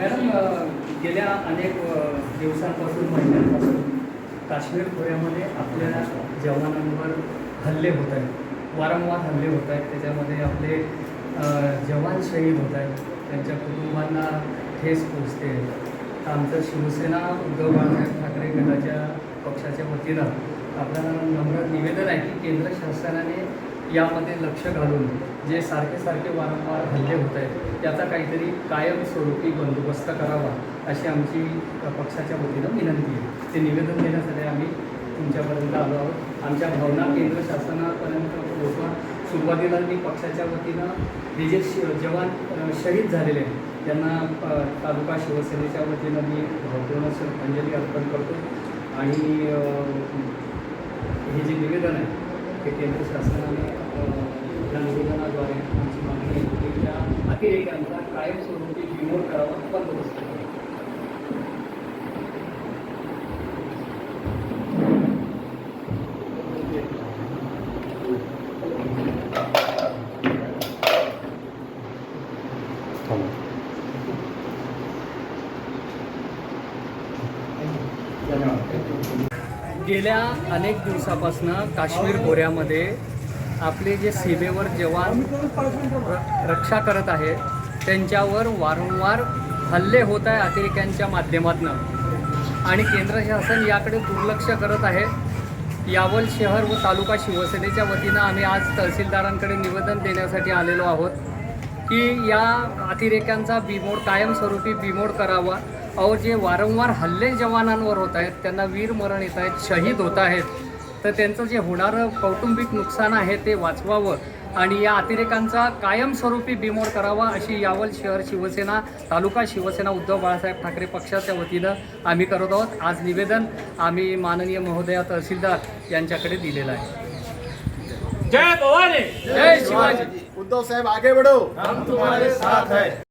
Madam गेल्या अनेक दिवसांपासून महिन्यांपासून काश्मीर खोऱ्यामध्ये आपल्या जवानांवर हल्ले होत आहेत. वारंवार हल्ले होत आहेत. त्याच्यामध्ये आपले जवान शहीद होत आहेत. त्यांच्या कुटुंबांना ठेस पोचते आमचं शिवसेना उद्धव बाळासाहेब ठाकरे गटाच्या पक्षाच्या वतीनं आपल्याला नम्र निवेदन आहे की केंद्र शासनाने यामध्ये लक्ष घालून जे सारखे सारखे वारंवार हल्ले होत आहेत त्याचा काहीतरी कायमस्वरूपी बंदोबस्त करावा अशी आमची पक्षाच्या वतीनं विनंती आहे. ते निवेदन देण्यासाठी आम्ही तुमच्यापर्यंत आलो आहोत. आमच्या भावना केंद्र शासनापर्यंत पोहोचवा. सुरुवातीला मी पक्षाच्या वतीनं हे जे श जवान शहीद झालेले आहेत त्यांना तालुका शिवसेनेच्या वतीनं मी भावपूर्ण श्रद्धांजली अर्पण करतो. आणि हे जे निवेदन आहे ते केंद्र शासनाने अ, या निवेदनाद्वारे आमची मागणी आहे की नातेवाईकांचा कायमस्वरूपी बिमोड करावा बंदोबस्त करावा. गेल्या अनेक दिवसापासून काश्मीर खोऱ्यामध्ये आपले जे सीमेवर जवान र- रक्षा करत आहे त्यांच्यावर वारंवार हल्ले होत आहे अतिरेक्यांच्या माध्यमातून. आणि केंद्र शासन याकडे दुर्लक्ष करत आहे. यावल शहर व तालुका शिवसेनेच्या वतीनं आम्ही आज तहसीलदारांकडे निवेदन देण्यासाठी आलेलो आहोत की या अतिरेक्यांचा बिमोड कायमस्वरूपी बिमोड करावा. और जे वारंवार हल्ले जवानांवर होत आहेत त्यांना वीरमरण येत आहेत शहीद होत आहेत. तर त्यांचं जे होणारं कौटुंबिक नुकसान आहे ते वाचवावं आणि या अतिरेकांचा कायमस्वरूपी बिमोड करावा अशी यावल शहर शिवसेना तालुका शिवसेना उद्धव बाळासाहेब ठाकरे पक्षाच्या वतीनं आम्ही करत आहोत. आज निवेदन आम्ही माननीय महोदया तहसीलदार यांच्याकडे दिलेलं आहे. जय भवानी! जय शिवाजी! उद्धव साहेब आगे बढ़ो। हम तुम्हारे साथ है।